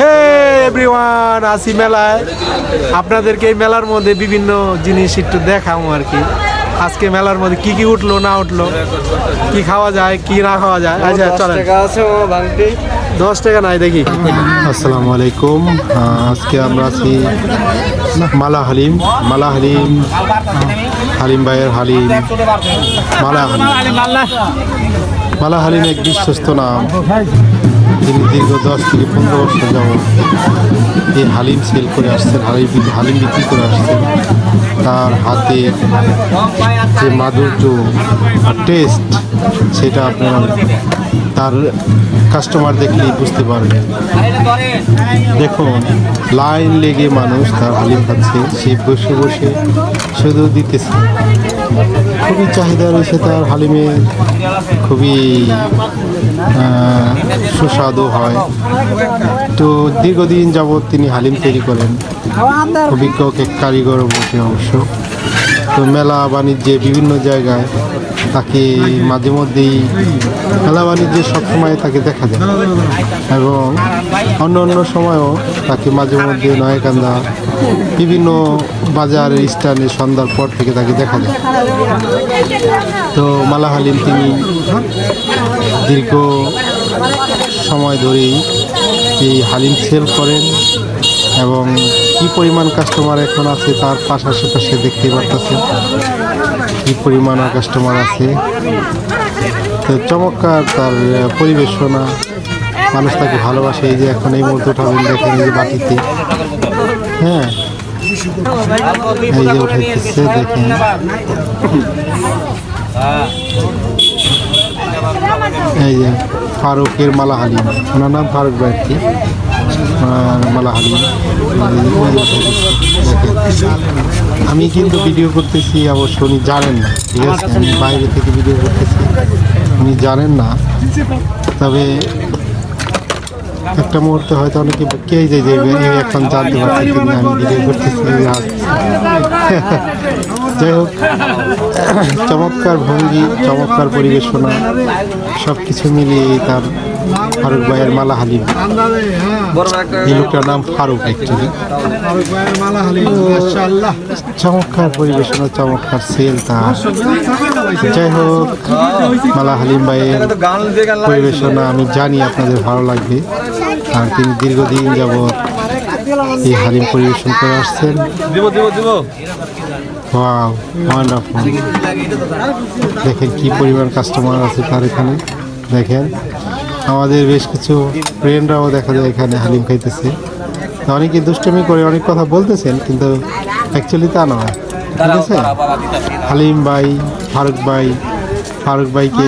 হে everyone আসি মেলায়। আপনাদেরকে এই মেলার মধ্যে বিভিন্ন জিনিস একটু দেখাবো আর কি। আজকে মেলার মধ্যে কি কি উঠল না উঠল কি খাওয়া যায় কি না খাওয়া যায়। আচ্ছা চলেন। আছে ও দশ টাকা নাই দেখি। আসসালামু আলাইকুম। আজকে আমরা আছি মালা হালিম মালা হালিম হালিম ভাইয়ের হালিম মালা হালিম মালা হালিম এক বিশ্বস্ত নাম। তিনি দীর্ঘ দশ থেকে পনেরো বছর যাবত এই হালিম সেল করে আসছেন, হালিম হালিম বিক্রি করে আসছেন। তার হাতের যে মাধুর্য টেস্ট সেটা আপনার তার কাস্টমার দেখলেই বুঝতে পারবেন। দেখুন, লাইন লেগে মানুষ তার হালিম খাচ্ছে, সে বসে বসে শুধু দিতেছে। খুবই চাহিদা রয়েছে তার হালিমে খুবই সুস্বাদু হয়। তো দীর্ঘদিন যাবৎ তিনি হালিম তৈরি করেন। অভিজ্ঞ কারিগর বটে অবশ্য। তো মেলা বাণিজ্যে বিভিন্ন জায়গায় তাকে মাঝে মধ্যেই মেলা বাণিজ্যে সবসময় তাকে দেখা যায়। এবং অন্য অন্য সময়ও তাকে মাঝে মধ্যে নয়কান্দা, বিভিন্ন বাজারের স্থানে সন্ধ্যার পর থেকে তাকে দেখা যায়। তো মালা হালিম তিনি দীর্ঘ সময় ধরেই এই হালিম সেল করেন। এবং কি পরিমাণ কাস্টমার এখন আছে তার পাশ আশেপাশে দেখতে পারতেছেন কি পরিমাণ কাস্টমার আছে। তো চমৎকার তার পরিবেশনা মানুষ তাকে ভালোবাসে। এই যে এখন এই মুহূর্তে উঠাবেন দেখেন এই যে বাটিতে। হ্যাঁ এই যে উঠাইতেছে, দেখেন। এই যে ফারুকের মালা হালিম ওনার নাম ফারুক আর মালা হালিম। আমি কিন্তু ভিডিও করতেছি অবশ্য উনি জানেন না ঠিক আছে আমি বাইরে থেকে ভিডিও করতেছি উনি জানেন না তবে একটা মুহূর্তে হয়তো অনেকে কে যে এখন জানতে পারছে কিন্তু আমি ভিডিও করতেছি যাই হোক চমৎকার ভঙ্গি চমৎকার পরিবেশনা সব কিছু মিলিয়ে তার ফারুক ভাইয়ের মালা হালিম। এই লোকটার নাম ফারুক অ্যাকচুয়ালি চমৎকার পরিবেশনা চমৎকার সেল তার। যাই হোক মালা হালিম ভাইয়ের পরিবেশনা আমি জানি আপনাদের ভালো লাগবে। আর তিনি দীর্ঘদিন যাবৎ এই হালিম পরিবেশন করে আসছেন। ওয়াও ওয়ান্ডারফুল দেখেন কি পরিমাণ কাস্টমার আছে তার এখানে। দেখেন। আমাদের বেশ কিছু ফ্রেন্ডরাও দেখা যায় এখানে হালিম খাইতেছে। তো অনেকে দুষ্টমি করে অনেক কথা বলতেছেন কিন্তু অ্যাকচুয়ালি তা নয়। ঠিক আছে? হালিম ভাই ফারুক ভাই ফারুক ভাইকে